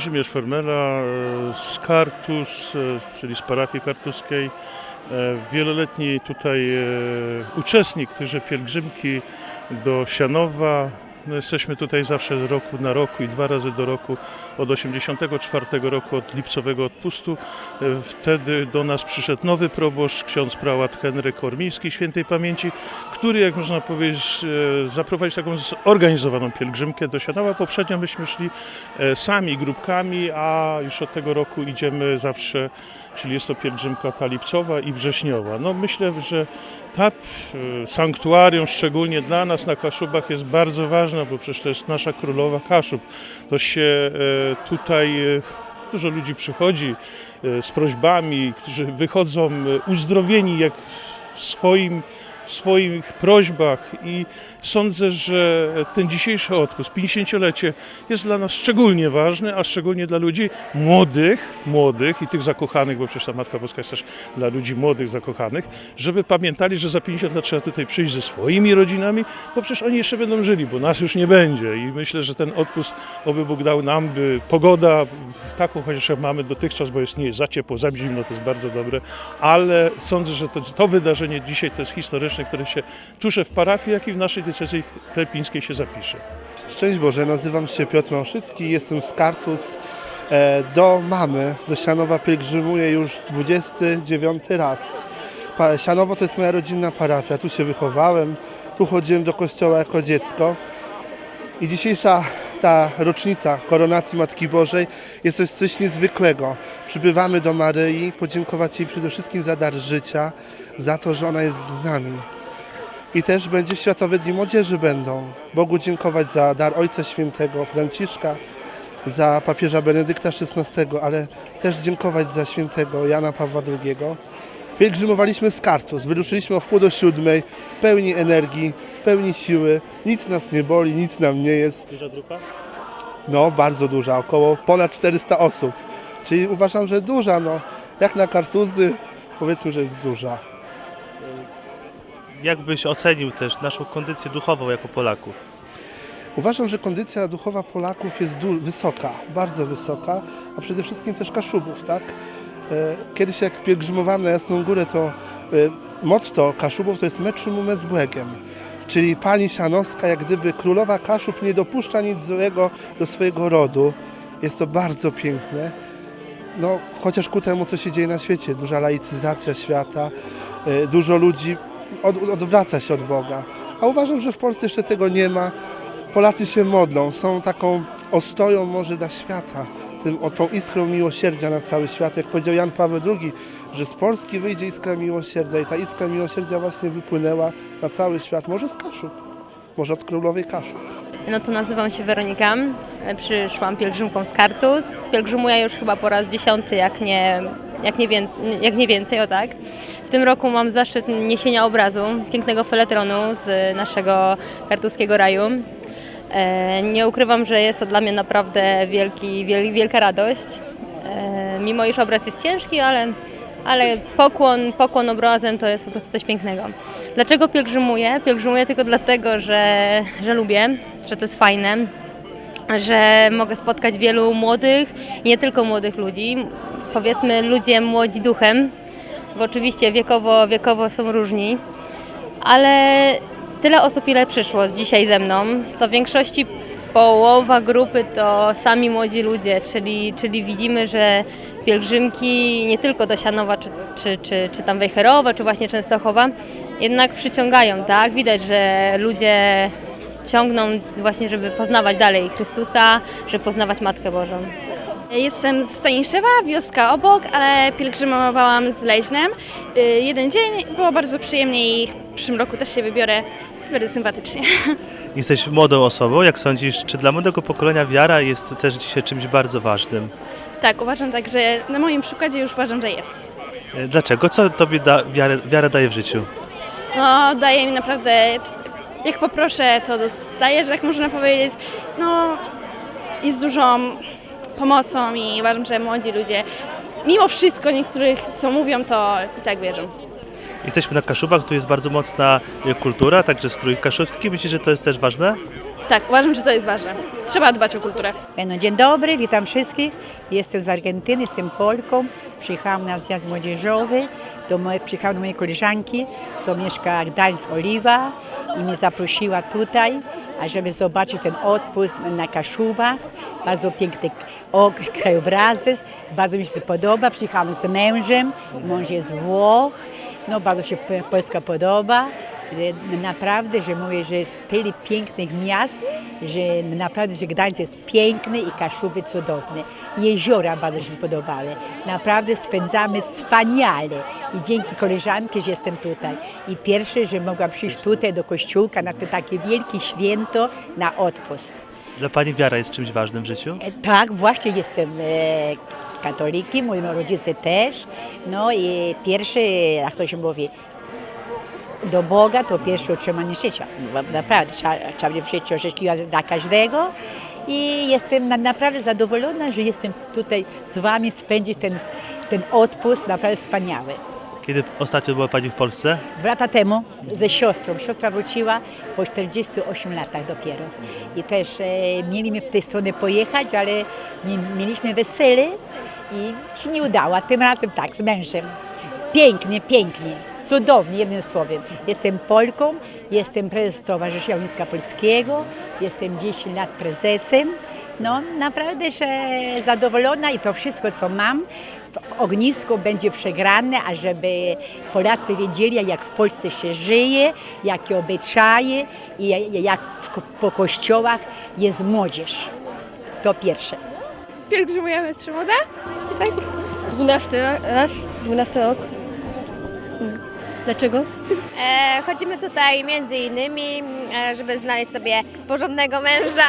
Kazimierz Fermela e, z Kartus, e, czyli z parafii kartuskiej. E, Wieloletni tutaj uczestnik tychże pielgrzymki do Sianowa. No jesteśmy tutaj zawsze z roku na roku i dwa razy do roku od 84 roku, od lipcowego odpustu. E, Wtedy do nas przyszedł nowy proboszcz, ksiądz prałat Henryk Ormiński świętej pamięci, który, jak można powiedzieć, e, zaprowadził taką zorganizowaną pielgrzymkę do Sianowa. Poprzednio myśmy szli e, sami, grupkami, a już od tego roku idziemy zawsze, czyli jest to pielgrzymka ta lipcowa i wrześniowa. No myślę, że ta e, sanktuarium, szczególnie dla nas na Kaszubach, jest bardzo ważna, bo przecież to jest nasza królowa Kaszub. To się e, tutaj e, dużo ludzi przychodzi e, z prośbami, którzy wychodzą uzdrowieni jak w swoim w swoich prośbach i sądzę, że ten dzisiejszy odpust, 50-lecie jest dla nas szczególnie ważny, a szczególnie dla ludzi młodych, młodych i tych zakochanych, bo przecież ta Matka Boska jest też dla ludzi młodych, zakochanych, żeby pamiętali, że za 50 lat trzeba tutaj przyjść ze swoimi rodzinami, bo przecież oni jeszcze będą żyli, bo nas już nie będzie. I myślę, że ten odpust, oby Bóg dał nam, by pogoda taką chociaż jak mamy dotychczas, bo jest nie jest za ciepło, za zimno, to jest bardzo dobre, ale sądzę, że to, to wydarzenie dzisiaj to jest historyczne, które się tuże w parafii, jak i w naszej diecezji klepińskiej się zapisze. Szczęść Boże, nazywam się Piotr Małszycki, jestem z Kartus. E, Do mamy, do Sianowa pielgrzymuję już 29 raz. Sianowo to jest moja rodzinna parafia, tu się wychowałem, tu chodziłem do kościoła jako dziecko. I dzisiejsza ta rocznica koronacji Matki Bożej jest coś, coś niezwykłego. Przybywamy do Maryi, podziękować jej przede wszystkim za dar życia, za to, że ona jest z nami. I też będzie Światowe Dni Młodzieży będą. Bogu dziękować za dar Ojca Świętego Franciszka, za papieża Benedykta XVI, ale też dziękować za świętego Jana Pawła II. Pielgrzymowaliśmy z Kartus, wyruszyliśmy o wpół do siódmej, w pełni energii, w pełni siły, nic nas nie boli, nic nam nie jest. Duża grupa? No, bardzo duża, około ponad 400 osób. Czyli uważam, że duża, no, jak na Kartuzy powiedzmy, że jest duża. Jak byś ocenił też naszą kondycję duchową jako Polaków? Uważam, że kondycja duchowa Polaków jest wysoka, bardzo wysoka, a przede wszystkim też Kaszubów, tak? E, Kiedyś jak pielgrzymowałem na Jasną Górę, to e, motto Kaszubów to jest meczu z błegiem. Czyli pani Sianowska, jak gdyby królowa Kaszub nie dopuszcza nic złego do swojego rodu. Jest to bardzo piękne. No, chociaż ku temu, co się dzieje na świecie, duża laicyzacja świata, e, dużo ludzi od, odwraca się od Boga. A uważam, że w Polsce jeszcze tego nie ma. Polacy się modlą, są taką ostoją może dla świata, tym, o tą iskrą miłosierdzia na cały świat. Jak powiedział Jan Paweł II, że z Polski wyjdzie iskra miłosierdzia i ta iskra miłosierdzia właśnie wypłynęła na cały świat, może z Kaszub, może od królowej Kaszub. No to nazywam się Weronika. Przyszłam pielgrzymką z Kartus. Pielgrzymuję już chyba po raz dziesiąty, jak nie, jak nie, więcej, jak nie więcej, o tak. W tym roku mam zaszczyt niesienia obrazu pięknego feletronu z naszego kartuskiego raju. E, Nie ukrywam, że jest to dla mnie naprawdę wielki, wiel, wielka radość. E, Mimo iż obraz jest ciężki, ale, ale pokłon, pokłon obrazem to jest po prostu coś pięknego. Dlaczego pielgrzymuję? Pielgrzymuję tylko dlatego, że, że lubię, że to jest fajne, że mogę spotkać wielu młodych, nie tylko młodych ludzi, powiedzmy ludzie młodzi duchem, bo oczywiście wiekowo, wiekowo są różni, ale tyle osób, ile przyszło dzisiaj ze mną, to w większości połowa grupy to sami młodzi ludzie, czyli, czyli widzimy, że pielgrzymki nie tylko do Sianowa, czy, czy, czy, czy tam Wejherowa, czy właśnie Częstochowa, jednak przyciągają, tak? Widać, że ludzie ciągną właśnie, żeby poznawać dalej Chrystusa, żeby poznawać Matkę Bożą. Jestem z Staniszewa, wioska obok, ale pielgrzymowałam z Leźnem. Y, Jeden dzień, było bardzo przyjemnie i w przyszłym roku też się wybiorę. Jest bardzo sympatycznie. Jesteś młodą osobą, jak sądzisz, czy dla młodego pokolenia wiara jest też dzisiaj czymś bardzo ważnym? Tak, uważam tak, że na moim przykładzie już uważam, że jest. E, Dlaczego? Co tobie da, wiarę, wiara daje w życiu? No, daje mi naprawdę, jak poproszę, to dostaję, że tak można powiedzieć. No, i z dużą pomocą i uważam, że młodzi ludzie, mimo wszystko niektórych, co mówią, to i tak wierzą. Jesteśmy na Kaszubach, tu jest bardzo mocna kultura, także strój kaszubski. Myślisz, że to jest też ważne? Tak, uważam, że to jest ważne. Trzeba dbać o kulturę. No, dzień dobry, witam wszystkich. Jestem z Argentyny, jestem Polką. Przyjechałam na zjazd młodzieżowy. Do mojej, przyjechałam do mojej koleżanki, co mieszka Gdańsk Oliwa i mnie zaprosiła tutaj, ażeby zobaczyć ten odpust na Kaszubach. Bardzo piękny ok, krajobrazy, bardzo mi się podoba. Przyjechałam z mężem, mąż jest Włoch. No, bardzo się Polska podoba. Naprawdę, że mówię, że jest tyle pięknych miast, że naprawdę, że Gdańsk jest piękny i Kaszuby cudowne. Jeziora bardzo się spodobały. Naprawdę spędzamy wspaniale i dzięki koleżanki, że jestem tutaj. I pierwsze, że mogłam przyjść tutaj do kościółka na to takie wielkie święto na odpust. Dla Pani wiara jest czymś ważnym w życiu? E, Tak, właśnie jestem e, katolikiem, moi rodzice też. No i pierwszy, jak to się mówi, do Boga to pierwsze utrzymanie życia. Naprawdę, trzeba, życie szczęśliwe dla każdego. I jestem na, naprawdę zadowolona, że jestem tutaj z Wami, spędzić ten, ten odpust naprawdę wspaniały. Kiedy ostatnio była Pani w Polsce? Dwa lata temu ze siostrą. Siostra wróciła po 48 latach dopiero. I też e, mieliśmy w tej stronie pojechać, ale nie, mieliśmy wesele i się nie udało. Tym razem tak, z mężem. Pięknie, pięknie, cudownie, jednym słowem. Jestem Polką, jestem prezes Stowarzyszenia Ogniska Polskiego, jestem 10 lat prezesem. No naprawdę, że zadowolona i to wszystko, co mam w, w ognisku będzie przegrane, ażeby Polacy wiedzieli, jak w Polsce się żyje, jakie obyczaje i jak w, po kościołach jest młodzież. To pierwsze. Pielgrzymujemy z Szymoda? 12 raz, 12 rok. Mm. Dlaczego? E, chodzimy tutaj między innymi, e, żeby znaleźć sobie porządnego męża.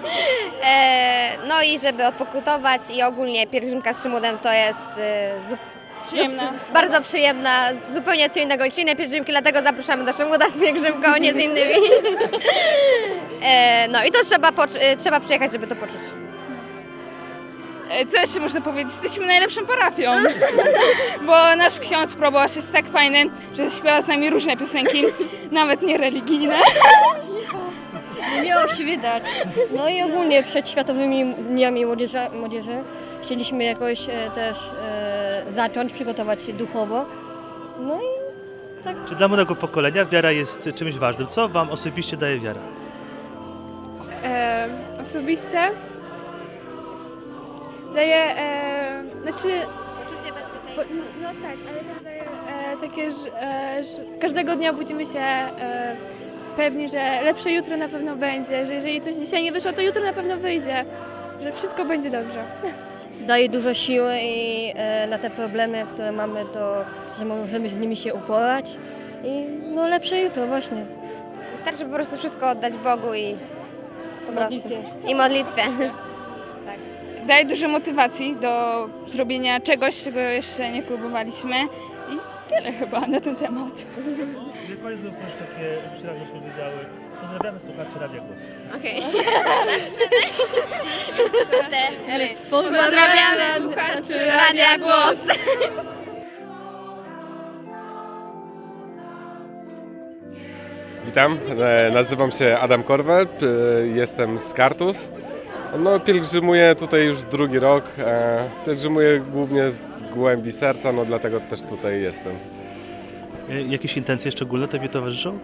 e, no i żeby odpokutować i ogólnie pielgrzymka z Szymudem to jest e, zu, Przyjemna. zu, bardzo przyjemna, zupełnie co innego niż inne pielgrzymki, dlatego zapraszamy do Szymuda z pielgrzymką, nie z innymi. e, no i to trzeba, poczu- e, trzeba przyjechać, żeby to poczuć. E, Co jeszcze można powiedzieć? Jesteśmy najlepszą parafią, bo nasz ksiądz proboszcz jest tak fajny, że śpiewa z nami różne piosenki, nawet niereligijne. Miało się wydać. No i ogólnie przed Światowymi Dniami Młodzieży, młodzieży chcieliśmy jakoś e, też e, zacząć, przygotować się duchowo. No i Czy dla młodego pokolenia wiara jest czymś ważnym? Co Wam osobiście daje wiara? E, osobiście daje, e, znaczy Poczucie bezpieczeństwa. Po, no tak, ale też daje e, takie, że, e, że każdego dnia budzimy się e, pewni, że lepsze jutro na pewno będzie, że jeżeli coś dzisiaj nie wyszło, to jutro na pewno wyjdzie, że wszystko będzie dobrze. daje dużo siły i e, na te problemy, które mamy, to że możemy z nimi się uporać. I no lepsze jutro właśnie. Wystarczy po prostu wszystko oddać Bogu i po prostu. Modlitwie. I modlitwę. Daje dużo motywacji do zrobienia czegoś, czego jeszcze nie próbowaliśmy i tyle chyba na ten temat. Niech Panie znowu takie trzy razy powiedziały. Pozdrawiamy słuchaczy Radia Głos. Okej. Na. Cztery. Pozdrawiamy słuchaczy Radia Głos. Witam, e, nazywam się Adam Korwet, e, jestem z Kartus. No, pielgrzymuję tutaj już drugi rok. e, Pielgrzymuję głównie z głębi serca, no dlatego też tutaj jestem. E, Jakieś intencje szczególne Tobie towarzyszą?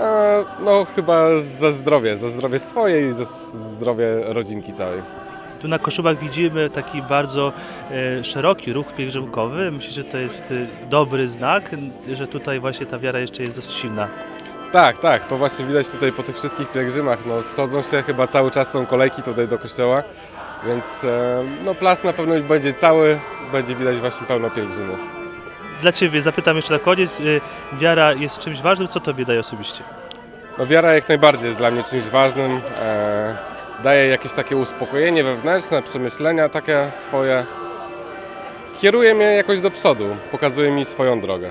E, No, chyba za zdrowie, za zdrowie swoje i za zdrowie rodzinki całej. Tu na Koszubach widzimy taki bardzo e, szeroki ruch pielgrzymkowy. Myślę, że to jest e, dobry znak, n- że tutaj właśnie ta wiara jeszcze jest dosyć silna. Tak, tak, to właśnie widać tutaj po tych wszystkich pielgrzymach. No, schodzą się, chyba cały czas są kolejki tutaj do kościoła, więc e, no, plac na pewno będzie cały, będzie widać właśnie pełno pielgrzymów. Dla Ciebie zapytam jeszcze na koniec. e, Wiara jest czymś ważnym, co Tobie daje osobiście? No wiara jak najbardziej jest dla mnie czymś ważnym. E, daje jakieś takie uspokojenie wewnętrzne, przemyślenia takie swoje. Kieruje mnie jakoś do przodu, pokazuje mi swoją drogę.